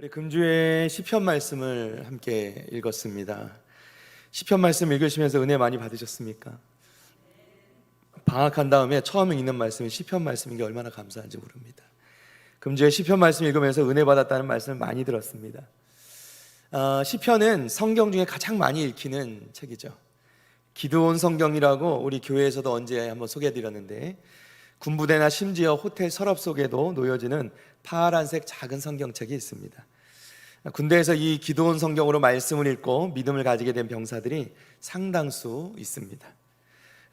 우리 금주의 시편 말씀을 함께 읽었습니다. 시편 말씀 읽으시면서 은혜 많이 받으셨습니까? 방학한 다음에 처음 읽는 말씀이 시편 말씀인 게 얼마나 감사한지 모릅니다. 금주의 시편 말씀 읽으면서 은혜 받았다는 말씀을 많이 들었습니다. 아, 시편은 성경 중에 가장 많이 읽히는 책이죠. 기도원 성경이라고 우리 교회에서도 언제 한번 소개해드렸는데 군부대나 심지어 호텔 서랍 속에도 놓여지는 파란색 작은 성경책이 있습니다. 군대에서 이 기도원 성경으로 말씀을 읽고 믿음을 가지게 된 병사들이 상당수 있습니다.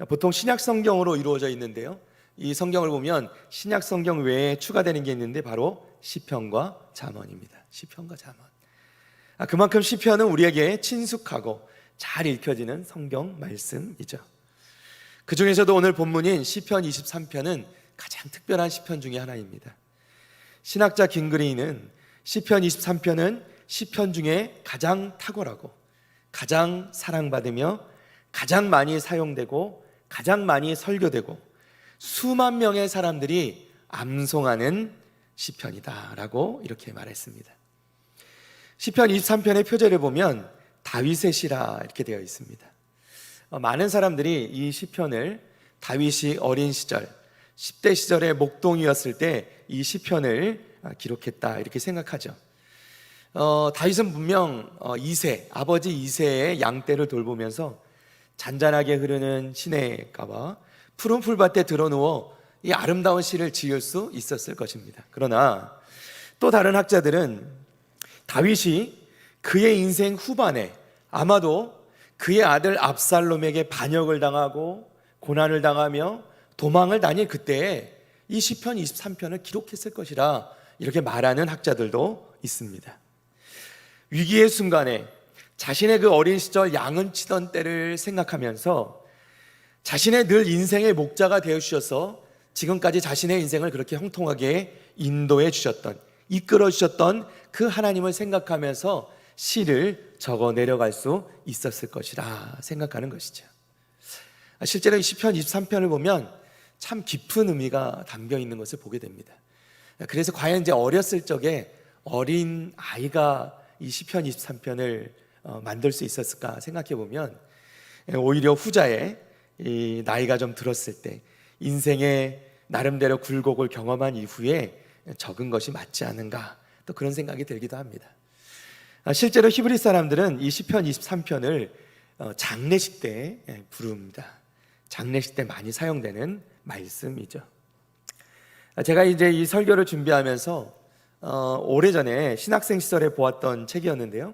보통 신약 성경으로 이루어져 있는데요. 이 성경을 보면 신약 성경 외에 추가되는 게 있는데 바로 시편과 잠언입니다. 시편과 잠언. 아, 그만큼 시편은 우리에게 친숙하고 잘 읽혀지는 성경 말씀이죠. 그 중에서도 오늘 본문인 시편 23편은 가장 특별한 시편 중의 하나입니다. 신학자 김그레이는 시편 23편은 시편 중에 가장 탁월하고 가장 사랑받으며 가장 많이 사용되고 가장 많이 설교되고 수만 명의 사람들이 암송하는 시편이다라고 이렇게 말했습니다. 시편 23편의 표제를 보면 다윗의 시라 이렇게 되어 있습니다. 어, 많은 사람들이 이 시편을 다윗이 어린 시절 10대 시절의 목동이었을 때 이 시편을 아, 기록했다 이렇게 생각하죠. 어, 다윗은 분명 어, 2세 아버지 2세의 양떼를 돌보면서 잔잔하게 흐르는 시내가와 푸른 풀밭에 드러누워 이 아름다운 시를 지을 수 있었을 것입니다. 그러나 또 다른 학자들은 다윗이 그의 인생 후반에 아마도 그의 아들 압살롬에게 반역을 당하고 고난을 당하며 도망을 다닐 그때에 이 시편 23편을 기록했을 것이라 이렇게 말하는 학자들도 있습니다. 위기의 순간에 자신의 그 어린 시절 양은 치던 때를 생각하면서 자신의 늘 인생의 목자가 되어 주셔서 지금까지 자신의 인생을 그렇게 형통하게 인도해 주셨던 이끌어 주셨던 그 하나님을 생각하면서 시를 적어 내려갈 수 있었을 것이라 생각하는 것이죠. 실제로 이 시편 23편을 보면 참 깊은 의미가 담겨 있는 것을 보게 됩니다. 그래서 과연 이제 어렸을 적에 어린 아이가 이 시편 23편을 어, 만들 수 있었을까 생각해 보면 오히려 후자에 이 나이가 좀 들었을 때 인생의 나름대로 굴곡을 경험한 이후에 적은 것이 맞지 않은가 또 그런 생각이 들기도 합니다. 아, 실제로 히브리 사람들은 이 시편 23편을 어, 장례식 때 예, 부릅니다. 장례식 때 많이 사용되는 말씀이죠. 아, 제가 이제 이 설교를 준비하면서 어, 오래전에 신학생 시절에 보았던 책이었는데요.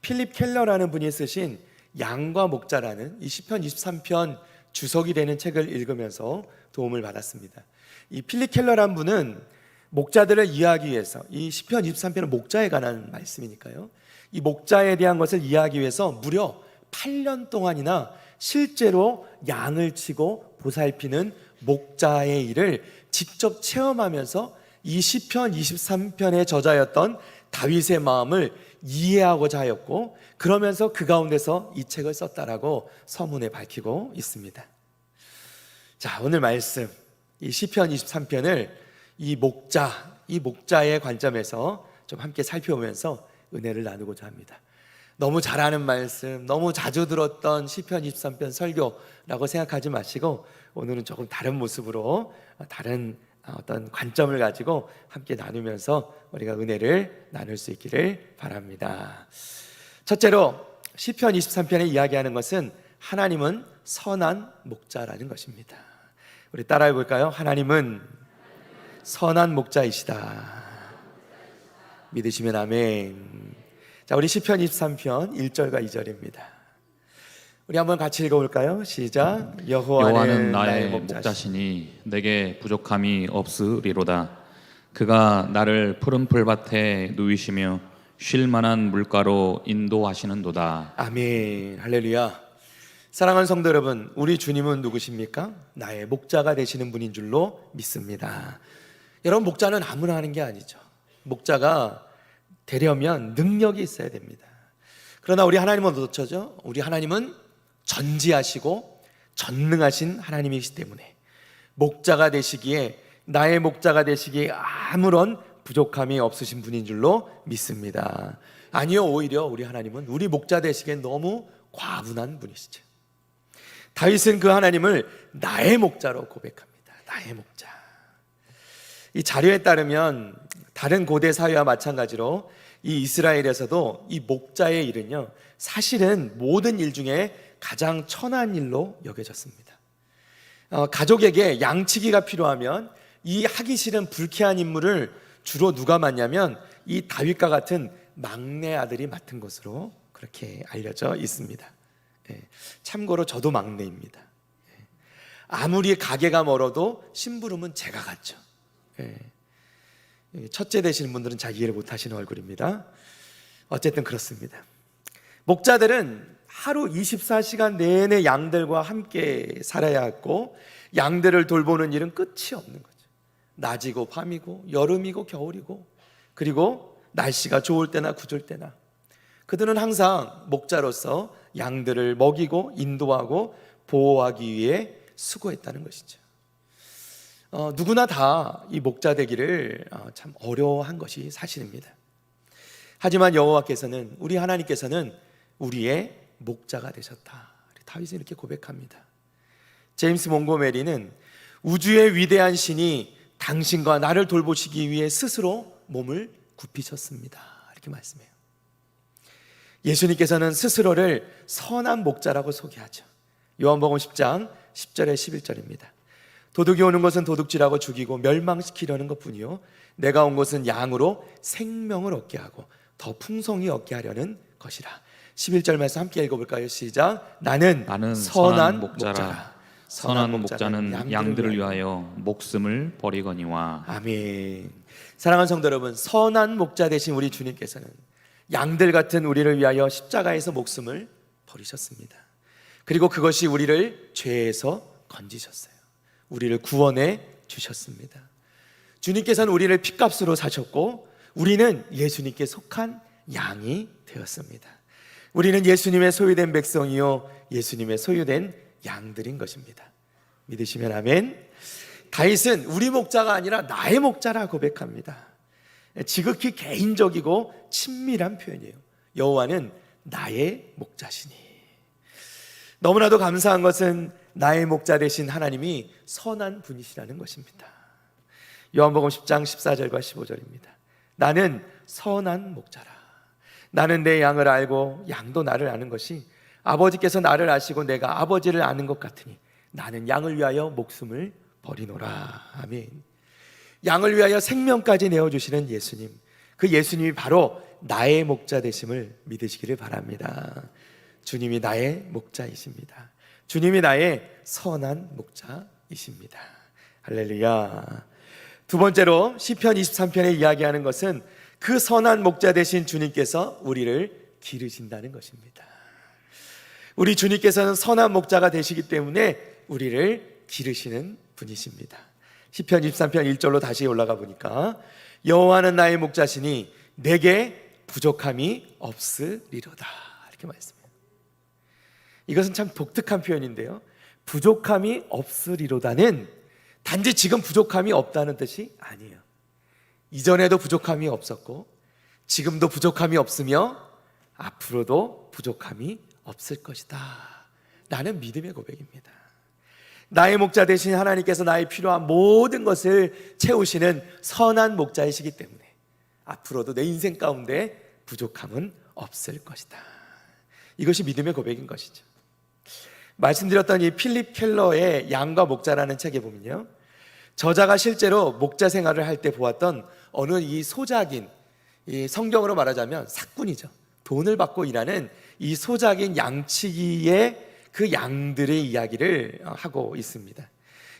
필립 켈러라는 분이 쓰신 양과 목자라는 이 시편 23편 주석이 되는 책을 읽으면서 도움을 받았습니다. 이 필립 켈러라는 분은 목자들을 이해하기 위해서 이 시편 23편은 목자에 관한 말씀이니까요. 이 목자에 대한 것을 이해하기 위해서 무려 8년 동안이나 실제로 양을 치고 보살피는 목자의 일을 직접 체험하면서 이 시편 23편의 저자였던 다윗의 마음을 이해하고자 하였고 그러면서 그 가운데서 이 책을 썼다라고 서문에 밝히고 있습니다. 자, 오늘 말씀 이 시편 23편을 이 목자, 이 목자의 관점에서 좀 함께 살펴보면서 은혜를 나누고자 합니다. 너무 잘하는 말씀, 너무 자주 들었던 시편 23편 설교라고 생각하지 마시고 오늘은 조금 다른 모습으로 다른 어떤 관점을 가지고 함께 나누면서 우리가 은혜를 나눌 수 있기를 바랍니다. 첫째로 시편 23편에 이야기하는 것은 하나님은 선한 목자라는 것입니다. 우리 따라해 볼까요? 하나님은 선한 목자이시다. 믿으시면 아멘. 자, 우리 시편 23편 1절과 2절입니다. 우리 한번 같이 읽어볼까요? 시작. 여호와는, 여호와는 나의 목자시니 내게 부족함이 없으리로다. 그가 나를 푸른 풀밭에 누이시며 쉴 만한 물가로 인도하시는도다. 아멘. 할렐루야. 사랑하는 성도 여러분, 우리 주님은 누구십니까? 나의 목자가 되시는 분인 줄로 믿습니다. 여러분, 목자는 아무나 하는 게 아니죠. 목자가 되려면 능력이 있어야 됩니다. 그러나 우리 하나님은 어쩌죠? 우리 하나님은 전지하시고 전능하신 하나님이시기 때문에 목자가 되시기에 나의 목자가 되시기에 아무런 부족함이 없으신 분인 줄로 믿습니다. 아니요, 오히려 우리 하나님은 우리 목자 되시기엔 너무 과분한 분이시죠. 다윗은 그 하나님을 나의 목자로 고백합니다. 나의 목자. 이 자료에 따르면 다른 고대 사회와 마찬가지로 이 이스라엘에서도 이 목자의 일은요, 사실은 모든 일 중에 가장 천한 일로 여겨졌습니다. 어, 가족에게 양치기가 필요하면 이 하기 싫은 불쾌한 임무를 주로 누가 맡냐면 이 다윗과 같은 막내 아들이 맡은 것으로 그렇게 알려져 있습니다. 예, 참고로 저도 막내입니다. 예, 아무리 가게가 멀어도 심부름은 제가 갔죠. 예, 예, 첫째 되시는 분들은 잘 이해를 못 하시는 얼굴입니다. 어쨌든 그렇습니다. 목자들은 하루 24시간 내내 양들과 함께 살아야 했고 양들을 돌보는 일은 끝이 없는 거죠. 낮이고 밤이고 여름이고 겨울이고 그리고 날씨가 좋을 때나 구줄 때나 그들은 항상 목자로서 양들을 먹이고 인도하고 보호하기 위해 수고했다는 것이죠. 어, 누구나 다 이 목자 되기를 어, 참 어려워한 것이 사실입니다. 하지만 여호와께서는 우리 하나님께서는 우리의 목자가 되셨다. 다윗은 이렇게 고백합니다. 제임스 몽고메리는 우주의 위대한 신이 당신과 나를 돌보시기 위해 스스로 몸을 굽히셨습니다. 이렇게 말씀해요. 예수님께서는 스스로를 선한 목자라고 소개하죠. 요한복음 10장 10절에 11절입니다. 도둑이 오는 것은 도둑질하고 죽이고 멸망시키려는 것뿐이요 내가 온 것은 양으로 생명을 얻게 하고 더 풍성히 얻게 하려는 것이라. 11절 말씀 함께 읽어볼까요? 시작. 나는, 나는 선한 목자라. 목자라. 선한 목자는 양들을 위하여 목숨을 버리거니와 아멘. 사랑하는 성도 여러분, 선한 목자 되신 우리 주님께서는 양들 같은 우리를 위하여 십자가에서 목숨을 버리셨습니다. 그리고 그것이 우리를 죄에서 건지셨어요. 우리를 구원해 주셨습니다. 주님께서는 우리를 핏값으로 사셨고 우리는 예수님께 속한 양이 되었습니다. 우리는 예수님의 소유된 백성이요 예수님의 소유된 양들인 것입니다. 믿으시면 아멘. 다윗은 우리 목자가 아니라 나의 목자라 고백합니다. 지극히 개인적이고 친밀한 표현이에요. 여호와는 나의 목자시니. 너무나도 감사한 것은 나의 목자 되신 하나님이 선한 분이시라는 것입니다. 요한복음 10장 14절과 15절입니다. 나는 선한 목자라. 나는 내 양을 알고 양도 나를 아는 것이 아버지께서 나를 아시고 내가 아버지를 아는 것 같으니 나는 양을 위하여 목숨을 버리노라. 아멘. 양을 위하여 생명까지 내어 주시는 예수님. 그 예수님이 바로 나의 목자 되심을 믿으시기를 바랍니다. 주님이 나의 목자이십니다. 주님이 나의 선한 목자이십니다. 할렐루야. 두 번째로 시편 23편에 이야기하는 것은 그 선한 목자 되신 주님께서 우리를 기르신다는 것입니다. 우리 주님께서는 선한 목자가 되시기 때문에 우리를 기르시는 분이십니다. 시편 23편 1절로 다시 올라가 보니까 여호와는 나의 목자시니 내게 부족함이 없으리로다. 이렇게 말씀해요. 이것은 참 독특한 표현인데요. 부족함이 없으리로다는 단지 지금 부족함이 없다는 뜻이 아니에요. 이전에도 부족함이 없었고 지금도 부족함이 없으며 앞으로도 부족함이 없을 것이다. 나는 믿음의 고백입니다. 나의 목자 대신 하나님께서 나의 필요한 모든 것을 채우시는 선한 목자이시기 때문에 앞으로도 내 인생 가운데 부족함은 없을 것이다. 이것이 믿음의 고백인 것이죠. 말씀드렸던 이 필립 켈러의 양과 목자라는 책에 보면요. 저자가 실제로 목자 생활을 할 때 보았던 어느 이 소작인, 이 성경으로 말하자면 사꾼이죠. 돈을 받고 일하는 이 소작인 양치기의 그 양들의 이야기를 하고 있습니다.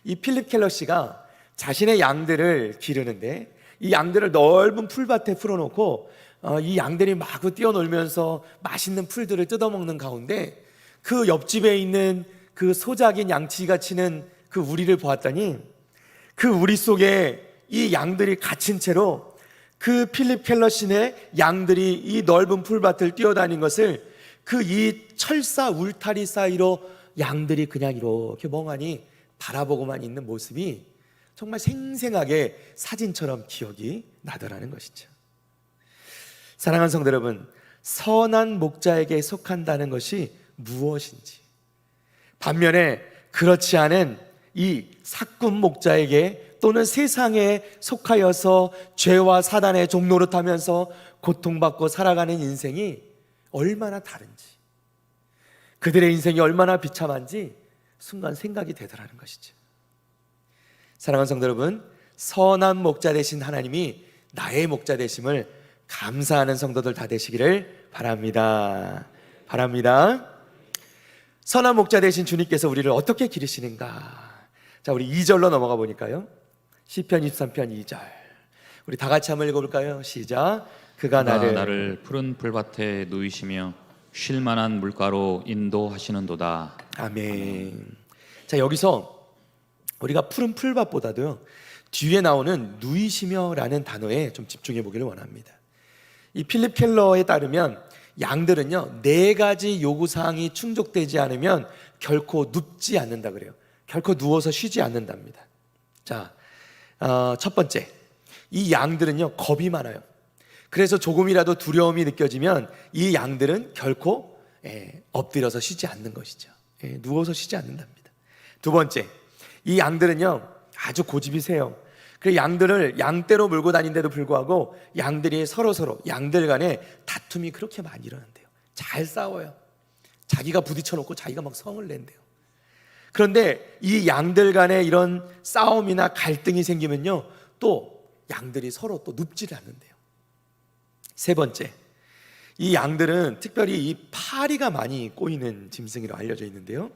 이 필립 켈러 씨가 자신의 양들을 기르는데 이 양들을 넓은 풀밭에 풀어놓고 어, 이 양들이 마구 뛰어놀면서 맛있는 풀들을 뜯어먹는 가운데 그 옆집에 있는 그 소작인 양치기가 치는 그 우리를 보았더니 그 우리 속에 이 양들이 갇힌 채로 그 필립 켈러 신의 양들이 이 넓은 풀밭을 뛰어다닌 것을 그 이 철사 울타리 사이로 양들이 그냥 이렇게 멍하니 바라보고만 있는 모습이 정말 생생하게 사진처럼 기억이 나더라는 것이죠. 사랑하는 성도 여러분, 선한 목자에게 속한다는 것이 무엇인지, 반면에 그렇지 않은 이 사꾼 목자에게 또는 세상에 속하여서 죄와 사단의 종로를 타면서 고통받고 살아가는 인생이 얼마나 다른지, 그들의 인생이 얼마나 비참한지 순간 생각이 되더라는 것이죠. 사랑하는 성도 여러분, 선한 목자 되신 하나님이 나의 목자 되심을 감사하는 성도들 다 되시기를 바랍니다. 바랍니다. 선한 목자 되신 주님께서 우리를 어떻게 기르시는가? 자, 우리 2절로 넘어가 보니까요. 시편 23편 2절. 우리 다 같이 한번 읽어 볼까요? 시작. 그가 나 나를 나를 푸른 풀밭에 누이시며 쉴 만한 물가로 인도하시는도다. 아멘. 자, 여기서 우리가 푸른 풀밭보다도요. 뒤에 나오는 누이시며라는 단어에 좀 집중해 보기를 원합니다. 이 필립 켈러에 따르면 양들은요 네 가지 요구 사항이 충족되지 않으면 결코 눕지 않는다 그래요. 결코 누워서 쉬지 않는답니다. 자, 어, 첫 번째 이 양들은요 겁이 많아요. 그래서 조금이라도 두려움이 느껴지면 이 양들은 결코 예, 엎드려서 쉬지 않는 것이죠. 예, 누워서 쉬지 않는답니다. 두 번째, 이 양들은요 아주 고집이 세요. 그 양들을 양떼로 몰고 다닌데도 불구하고 양들이 서로 서로 양들 간에 다툼이 그렇게 많이 일어난대요. 잘 싸워요. 자기가 부딪혀 놓고 자기가 막 성을 낸대요. 그런데 이 양들 간에 이런 싸움이나 갈등이 생기면요 또 양들이 서로 또 눕지를 않는데요. 세 번째, 이 양들은 특별히 이 파리가 많이 꼬이는 짐승이로 알려져 있는데요.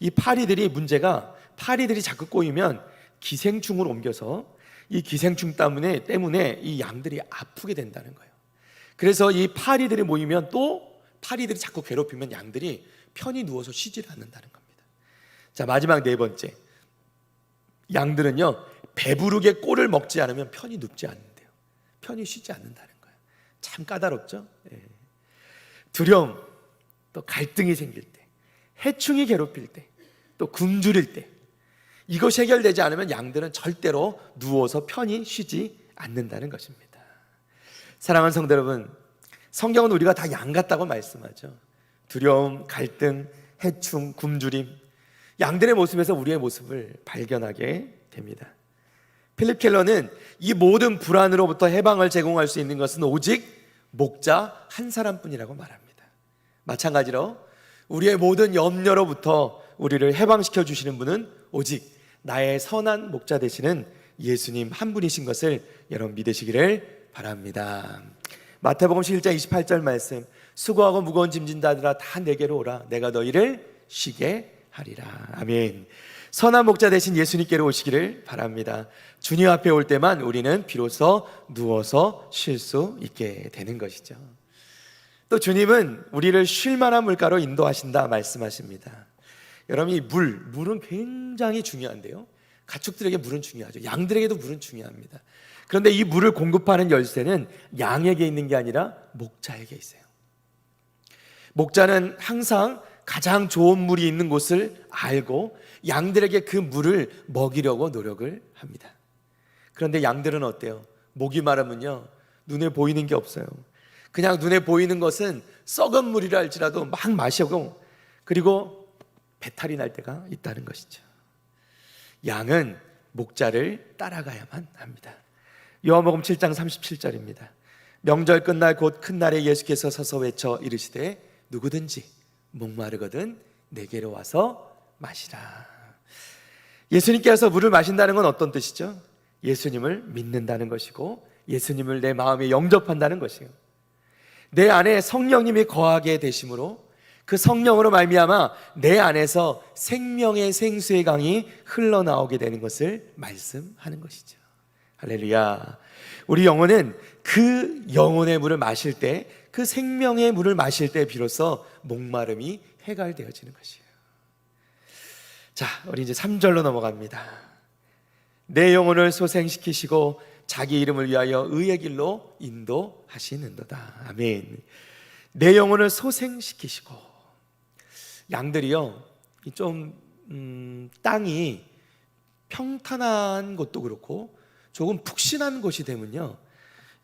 이 파리들이 문제가 파리들이 자꾸 꼬이면 기생충을 옮겨서 이 기생충 때문에 때문에 이 양들이 아프게 된다는 거예요. 그래서 이 파리들이 모이면 또 파리들이 자꾸 괴롭히면 양들이 편히 누워서 쉬질 않는다는 겁니다. 자 마지막 네 번째, 양들은요 배부르게 꼴을 먹지 않으면 편히 눕지 않는데요. 편히 쉬지 않는다는 거예요. 참 까다롭죠. 예. 두려움, 또 갈등이 생길 때, 해충이 괴롭힐 때, 또 굶주릴 때, 이것이 해결되지 않으면 양들은 절대로 누워서 편히 쉬지 않는다는 것입니다. 사랑하는 성도 여러분, 성경은 우리가 다 양 같다고 말씀하죠. 두려움, 갈등, 해충, 굶주림, 양들의 모습에서 우리의 모습을 발견하게 됩니다. 필립 켈러는 이 모든 불안으로부터 해방을 제공할 수 있는 것은 오직 목자 한 사람뿐이라고 말합니다. 마찬가지로 우리의 모든 염려로부터 우리를 해방시켜 주시는 분은 오직 나의 선한 목자 되시는 예수님 한 분이신 것을 여러분 믿으시기를 바랍니다. 마태복음 7장 28절 말씀 수고하고 무거운 짐진 자들아 다 내게로 오라 내가 너희를 쉬게 하리라. 아멘. 선한 목자 되신 예수님께로 오시기를 바랍니다. 주님 앞에 올 때만 우리는 비로소 누워서 쉴 수 있게 되는 것이죠. 또 주님은 우리를 쉴 만한 물가로 인도하신다 말씀하십니다. 여러분 이 물, 물은 굉장히 중요한데요. 가축들에게 물은 중요하죠. 양들에게도 물은 중요합니다. 그런데 이 물을 공급하는 열쇠는 양에게 있는 게 아니라 목자에게 있어요. 목자는 항상 가장 좋은 물이 있는 곳을 알고 양들에게 그 물을 먹이려고 노력을 합니다. 그런데 양들은 어때요? 목이 마르면요. 눈에 보이는 게 없어요. 그냥 눈에 보이는 것은 썩은 물이라 할지라도 막 마시고 그리고 배탈이 날 때가 있다는 것이죠. 양은 목자를 따라가야만 합니다. 요한복음 7장 37절입니다. 명절 끝날 곧 큰 날에 예수께서 서서 외쳐 이르시되 누구든지 목마르거든 내게로 와서 마시라. 예수님께서 물을 마신다는 건 어떤 뜻이죠? 예수님을 믿는다는 것이고 예수님을 내 마음에 영접한다는 것이에요. 내 안에 성령님이 거하게 되심으로 그 성령으로 말미암아 내 안에서 생명의 생수의 강이 흘러나오게 되는 것을 말씀하는 것이죠. 할렐루야. 우리 영혼은 그 영혼의 물을 마실 때, 그 생명의 물을 마실 때 비로소 목마름이 해갈되어지는 것이에요. 자, 우리 이제 3절로 넘어갑니다. 내 영혼을 소생시키시고 자기 이름을 위하여 의의 길로 인도하시는도다. 아멘. 내 영혼을 소생시키시고 양들이요 좀 음, 땅이 평탄한 곳도 그렇고 조금 푹신한 곳이 되면요.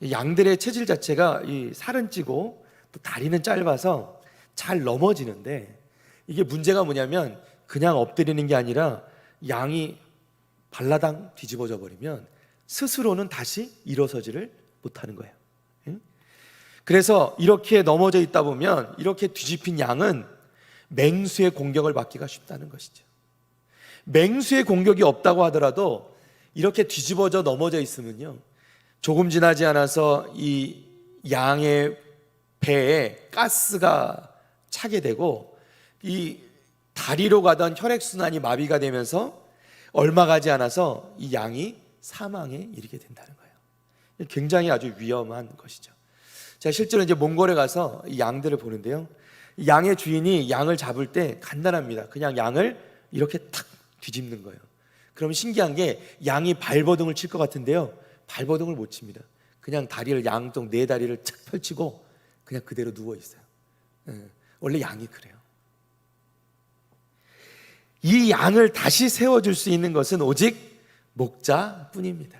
이 양들의 체질 자체가 이 살은 찌고 또 다리는 짧아서 잘 넘어지는데 이게 문제가 뭐냐면 그냥 엎드리는 게 아니라 양이 발라당 뒤집어져 버리면 스스로는 다시 일어서지를 못하는 거예요. 응? 그래서 이렇게 넘어져 있다 보면 이렇게 뒤집힌 양은 맹수의 공격을 받기가 쉽다는 것이죠. 맹수의 공격이 없다고 하더라도 이렇게 뒤집어져 넘어져 있으면요. 조금 지나지 않아서 이 양의 배에 가스가 차게 되고 이 다리로 가던 혈액순환이 마비가 되면서 얼마 가지 않아서 이 양이 사망에 이르게 된다는 거예요. 굉장히 아주 위험한 것이죠. 제가 실제로 이제 몽골에 가서 이 양들을 보는데요. 이 양의 주인이 양을 잡을 때 간단합니다. 그냥 양을 이렇게 탁 뒤집는 거예요. 그러면 신기한 게 양이 발버둥을 칠 것 같은데요. 발버둥을 못 칩니다. 그냥 다리를 양쪽 네 다리를 착 펼치고 그냥 그대로 누워 있어요. 예, 원래 양이 그래요. 이 양을 다시 세워줄 수 있는 것은 오직 목자뿐입니다.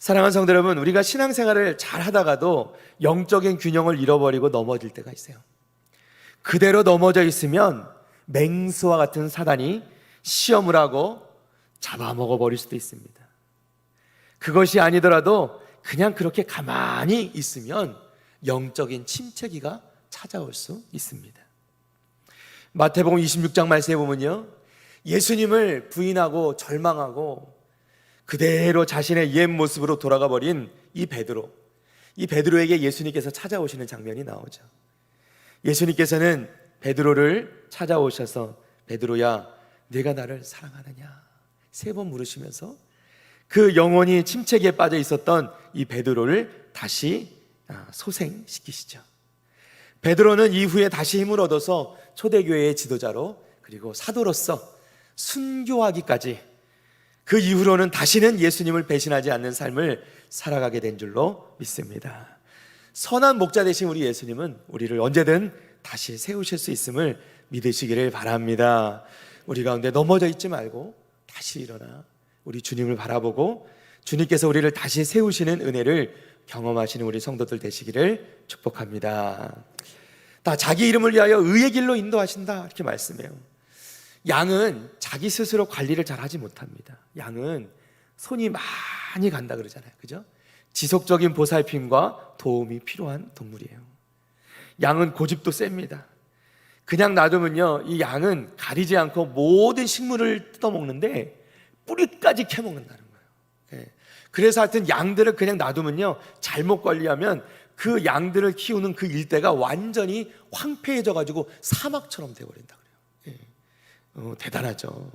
사랑하는 성도 여러분, 우리가 신앙생활을 잘 하다가도 영적인 균형을 잃어버리고 넘어질 때가 있어요. 그대로 넘어져 있으면 맹수와 같은 사단이 시험을 하고 잡아먹어 버릴 수도 있습니다. 그것이 아니더라도 그냥 그렇게 가만히 있으면 영적인 침체기가 찾아올 수 있습니다. 마태복음 26장 말씀에 보면요. 예수님을 부인하고 절망하고 그대로 자신의 옛 모습으로 돌아가 버린 이 베드로. 이 베드로에게 예수님께서 찾아오시는 장면이 나오죠. 예수님께서는 베드로를 찾아오셔서 베드로야 내가 나를 사랑하느냐 세 번 물으시면서 그 영혼이 침체기에 빠져 있었던 이 베드로를 다시 아, 소생시키시죠. 베드로는 이후에 다시 힘을 얻어서 초대교회의 지도자로 그리고 사도로서 순교하기까지 그 이후로는 다시는 예수님을 배신하지 않는 삶을 살아가게 된 줄로 믿습니다. 선한 목자 되신 우리 예수님은 우리를 언제든 다시 세우실 수 있음을 믿으시기를 바랍니다. 우리 가운데 넘어져 있지 말고 다시 일어나 우리 주님을 바라보고 주님께서 우리를 다시 세우시는 은혜를 경험하시는 우리 성도들 되시기를 축복합니다. 다 자기 이름을 위하여 의의 길로 인도하신다 이렇게 말씀해요. 양은 자기 스스로 관리를 잘 하지 못합니다. 양은 손이 많이 간다 그러잖아요. 그죠? 지속적인 보살핌과 도움이 필요한 동물이에요. 양은 고집도 셉니다. 그냥 놔두면요, 이 양은 가리지 않고 모든 식물을 뜯어먹는데 뿌리까지 캐먹는다는 거예요. 예. 그래서 하여튼 양들을 그냥 놔두면요, 잘못 관리하면 그 양들을 키우는 그 일대가 완전히 황폐해져가지고 사막처럼 되어버린다 그래요. 예. 어, 대단하죠.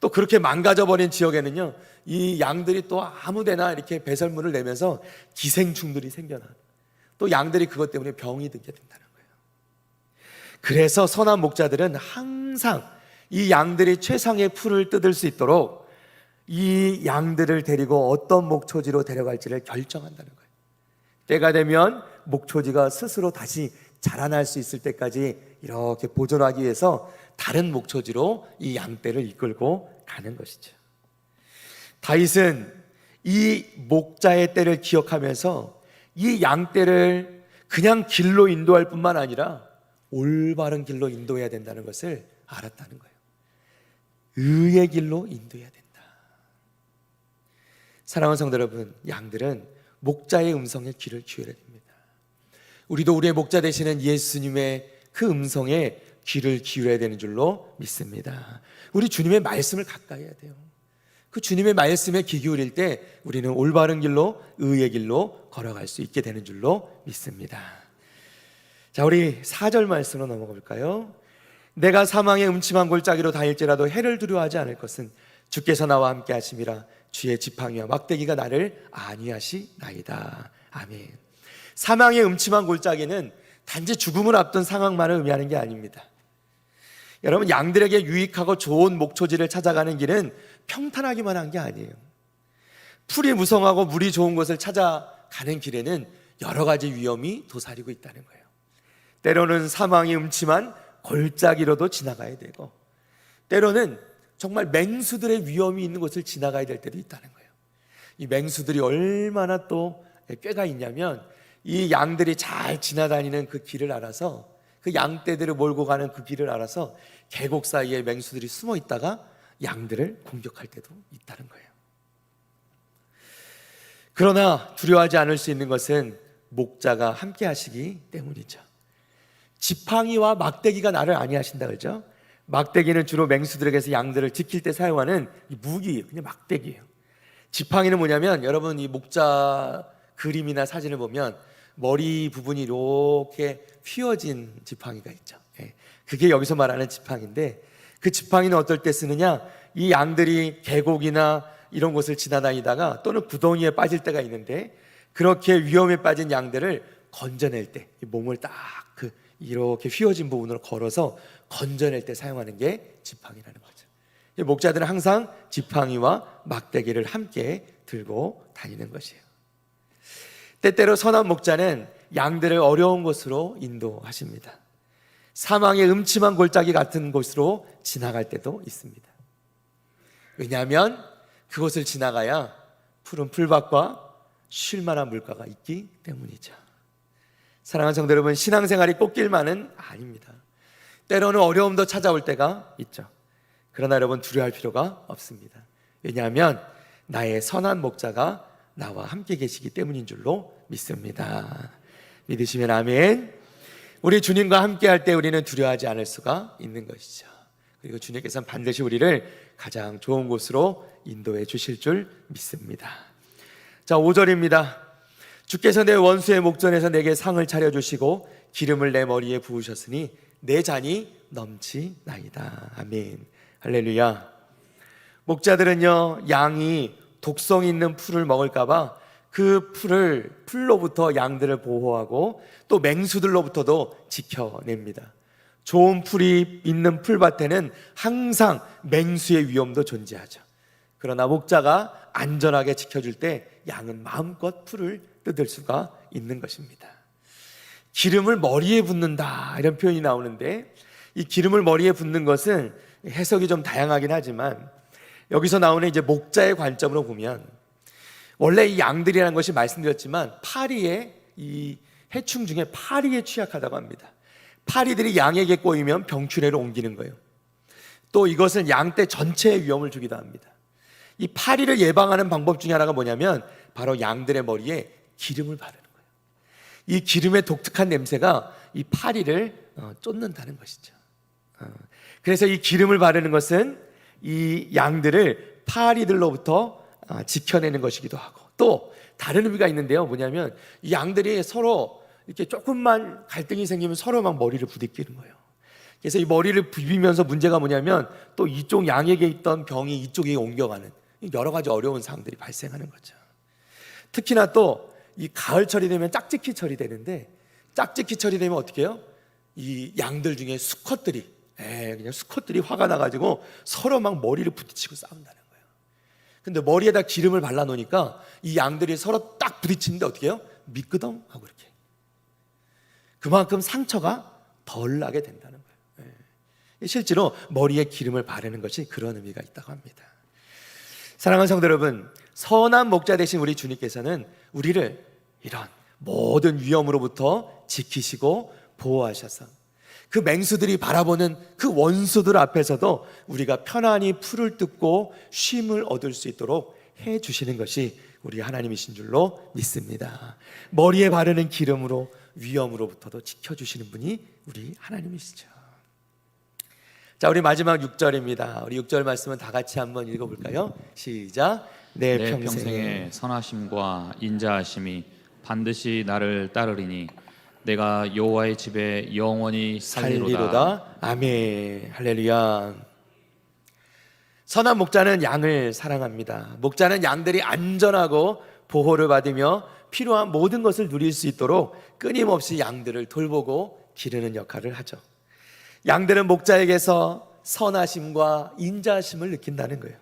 또 그렇게 망가져버린 지역에는요, 이 양들이 또 아무데나 이렇게 배설물을 내면서 기생충들이 생겨나. 또 양들이 그것 때문에 병이 들게 된다는 거예요. 그래서 선한 목자들은 항상 이 양들이 최상의 풀을 뜯을 수 있도록 이 양들을 데리고 어떤 목초지로 데려갈지를 결정한다는 거예요. 때가 되면 목초지가 스스로 다시 자라날 수 있을 때까지 이렇게 보존하기 위해서 다른 목초지로 이 양떼를 이끌고 가는 것이죠. 다윗은 이 목자의 때를 기억하면서 이 양떼를 그냥 길로 인도할 뿐만 아니라 올바른 길로 인도해야 된다는 것을 알았다는 거예요. 의의 길로 인도해야 된다. 사랑하는 성도 여러분, 양들은 목자의 음성에 귀를 기울여야 됩니다. 우리도 우리의 목자 되시는 예수님의 그 음성에 귀를 기울여야 되는 줄로 믿습니다. 우리 주님의 말씀을 가까이 해야 돼요. 그 주님의 말씀에 귀 기울일 때 우리는 올바른 길로 의의 길로 걸어갈 수 있게 되는 줄로 믿습니다. 자, 우리 4절 말씀으로 넘어가 볼까요? 내가 사망의 음침한 골짜기로 다닐지라도 해를 두려워하지 않을 것은 주께서 나와 함께 하심이라 주의 지팡이와 막대기가 나를 안위하시나이다. 아멘. 사망의 음침한 골짜기는 단지 죽음을 앞둔 상황만을 의미하는 게 아닙니다. 여러분 양들에게 유익하고 좋은 목초지를 찾아가는 길은 평탄하기만 한 게 아니에요. 풀이 무성하고 물이 좋은 곳을 찾아가는 길에는 여러 가지 위험이 도사리고 있다는 거예요. 때로는 사망이 음침한 골짜기로도 지나가야 되고, 때로는 정말 맹수들의 위험이 있는 곳을 지나가야 될 때도 있다는 거예요. 이 맹수들이 얼마나 또 꾀가 있냐면 이 양들이 잘 지나다니는 그 길을 알아서 그 양떼들을 몰고 가는 그 길을 알아서 계곡 사이에 맹수들이 숨어 있다가 양들을 공격할 때도 있다는 거예요. 그러나 두려워하지 않을 수 있는 것은 목자가 함께 하시기 때문이죠. 지팡이와 막대기가 나를 아니하신다 그러죠. 막대기는 주로 맹수들에게서 양들을 지킬 때 사용하는 이 무기예요. 그냥 막대기예요. 지팡이는 뭐냐면 여러분 이 목자 그림이나 사진을 보면 머리 부분이 이렇게 휘어진 지팡이가 있죠. 예. 그게 여기서 말하는 지팡인데 그 지팡이는 어떨 때 쓰느냐? 이 양들이 계곡이나 이런 곳을 지나다니다가 또는 구덩이에 빠질 때가 있는데 그렇게 위험에 빠진 양들을 건져낼 때이 몸을 딱 그 이렇게 휘어진 부분으로 걸어서 건져낼 때 사용하는 게 지팡이라는 거죠. 이 목자들은 항상 지팡이와 막대기를 함께 들고 다니는 것이에요. 때때로 선한 목자는 양들을 어려운 곳으로 인도하십니다. 사망의 음침한 골짜기 같은 곳으로 지나갈 때도 있습니다. 왜냐하면 그곳을 지나가야 푸른 풀밭과 쉴 만한 물가가 있기 때문이죠. 사랑하는 성도 여러분, 신앙생활이 꽃길만은 아닙니다. 때로는 어려움도 찾아올 때가 있죠. 그러나 여러분 두려워할 필요가 없습니다. 왜냐하면 나의 선한 목자가 나와 함께 계시기 때문인 줄로 믿습니다. 믿으시면 아멘. 우리 주님과 함께 할 때 우리는 두려워하지 않을 수가 있는 것이죠. 그리고 주님께서는 반드시 우리를 가장 좋은 곳으로 인도해 주실 줄 믿습니다. 자, 5절입니다. 주께서 내 원수의 목전에서 내게 상을 차려 주시고 기름을 내 머리에 부으셨으니 내 잔이 넘치나이다. 아멘. 할렐루야. 목자들은요, 양이 독성 있는 풀을 먹을까봐 그 풀을, 풀로부터 양들을 보호하고 또 맹수들로부터도 지켜냅니다. 좋은 풀이 있는 풀밭에는 항상 맹수의 위험도 존재하죠. 그러나 목자가 안전하게 지켜줄 때 양은 마음껏 풀을 뜯을 수가 있는 것입니다. 기름을 머리에 붓는다 이런 표현이 나오는데 이 기름을 머리에 붓는 것은 해석이 좀 다양하긴 하지만 여기서 나오는 이제 목자의 관점으로 보면 원래 이 양들이라는 것이 말씀드렸지만 파리에 이 해충 중에 파리에 취약하다고 합니다. 파리들이 양에게 꼬이면 병충해로 옮기는 거예요. 또 이것은 양떼 전체에 위험을 주기도 합니다. 이 파리를 예방하는 방법 중에 하나가 뭐냐면 바로 양들의 머리에 기름을 바르는 거예요. 이 기름의 독특한 냄새가 이 파리를 어, 쫓는다는 것이죠. 어, 그래서 이 기름을 바르는 것은 이 양들을 파리들로부터 어, 지켜내는 것이기도 하고 또 다른 의미가 있는데요. 뭐냐면 이 양들이 서로 이렇게 조금만 갈등이 생기면 서로 막 머리를 부딪히는 거예요. 그래서 이 머리를 비비면서 문제가 뭐냐면 또 이쪽 양에게 있던 병이 이쪽에 옮겨가는 여러 가지 어려운 상황들이 발생하는 거죠. 특히나 또 이 가을철이 되면 짝짓기철이 되는데 짝짓기철이 되면 어떻게 해요? 이 양들 중에 수컷들이 에 그냥 수컷들이 화가 나가지고 서로 막 머리를 부딪히고 싸운다는 거예요. 근데 머리에다 기름을 발라 놓으니까 이 양들이 서로 딱 부딪히는데 어떻게 해요? 미끄덩 하고 이렇게. 그만큼 상처가 덜 나게 된다는 거예요. 예. 실제로 머리에 기름을 바르는 것이 그런 의미가 있다고 합니다. 사랑하는 성도 여러분, 선한 목자 되신 우리 주님께서는 우리를 이런 모든 위험으로부터 지키시고 보호하셔서 그 맹수들이 바라보는 그 원수들 앞에서도 우리가 편안히 풀을 뜯고 쉼을 얻을 수 있도록 해 주시는 것이 우리 하나님이신 줄로 믿습니다. 머리에 바르는 기름으로 위험으로부터도 지켜 주시는 분이 우리 하나님이시죠. 자, 우리 마지막 6절입니다. 우리 6절 말씀은 다 같이 한번 읽어 볼까요? 시작. 내, 내 평생에, 평생에 선하심과 인자하심이 반드시 나를 따르리니 내가 여호와의 집에 영원히 살리로다. 살리로다. 아멘. 할렐루야. 선한 목자는 양을 사랑합니다. 목자는 양들이 안전하고 보호를 받으며 필요한 모든 것을 누릴 수 있도록 끊임없이 양들을 돌보고 기르는 역할을 하죠. 양들은 목자에게서 선하심과 인자하심을 느낀다는 거예요.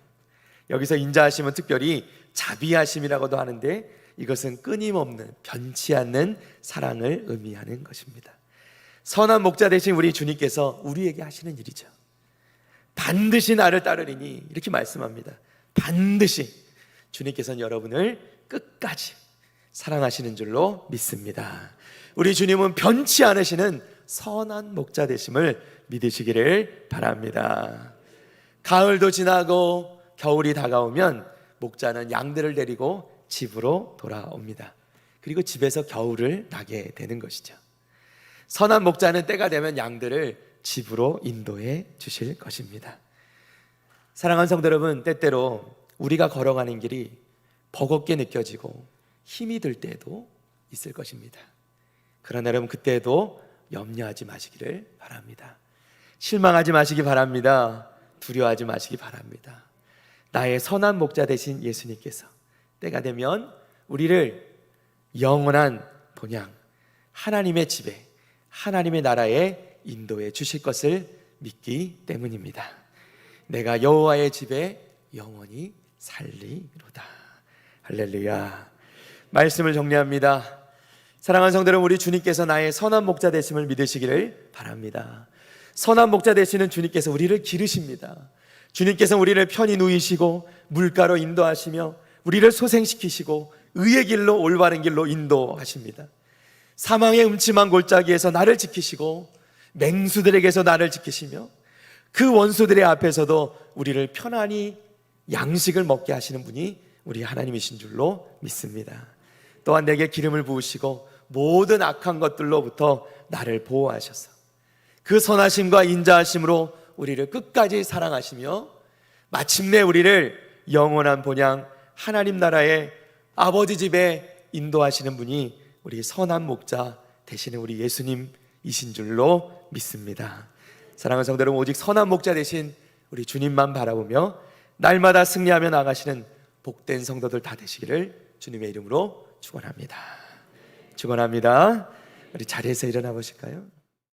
여기서 인자하심은 특별히 자비하심이라고도 하는데 이것은 끊임없는 변치 않는 사랑을 의미하는 것입니다. 선한 목자 대신 우리 주님께서 우리에게 하시는 일이죠. 반드시 나를 따르리니 이렇게 말씀합니다. 반드시 주님께서는 여러분을 끝까지 사랑하시는 줄로 믿습니다. 우리 주님은 변치 않으시는 선한 목자 되심을 믿으시기를 바랍니다. 가을도 지나고 겨울이 다가오면 목자는 양들을 데리고 집으로 돌아옵니다. 그리고 집에서 겨울을 나게 되는 것이죠. 선한 목자는 때가 되면 양들을 집으로 인도해 주실 것입니다. 사랑하는 성도 여러분, 때때로 우리가 걸어가는 길이 버겁게 느껴지고 힘이 들 때도 있을 것입니다. 그러나 여러분 그때도 염려하지 마시기를 바랍니다. 실망하지 마시기 바랍니다. 두려워하지 마시기 바랍니다. 나의 선한 목자 되신 예수님께서 때가 되면 우리를 영원한 본향 하나님의 집에 하나님의 나라에 인도해 주실 것을 믿기 때문입니다. 내가 여호와의 집에 영원히 살리로다. 할렐루야. 말씀을 정리합니다. 사랑하는 여러분, 우리 주님께서 나의 선한 목자 되심을 믿으시기를 바랍니다. 선한 목자 되시는 주님께서 우리를 기르십니다. 주님께서 우리를 편히 누이시고 물가로 인도하시며 우리를 소생시키시고 의의 길로 올바른 길로 인도하십니다. 사망의 음침한 골짜기에서 나를 지키시고 맹수들에게서 나를 지키시며 그 원수들의 앞에서도 우리를 편안히 양식을 먹게 하시는 분이 우리 하나님이신 줄로 믿습니다. 또한 내게 기름을 부으시고 모든 악한 것들로부터 나를 보호하셔서 그 선하심과 인자하심으로 우리를 끝까지 사랑하시며 마침내 우리를 영원한 본향 하나님 나라의 아버지 집에 인도하시는 분이 우리 선한 목자 되시는 우리 예수님이신 줄로 믿습니다. 사랑하는 성도 여러분 오직 선한 목자 되신 우리 주님만 바라보며 날마다 승리하며 나가시는 복된 성도들 다 되시기를 주님의 이름으로 축원합니다. 축원합니다. 우리 자리에서 일어나 보실까요?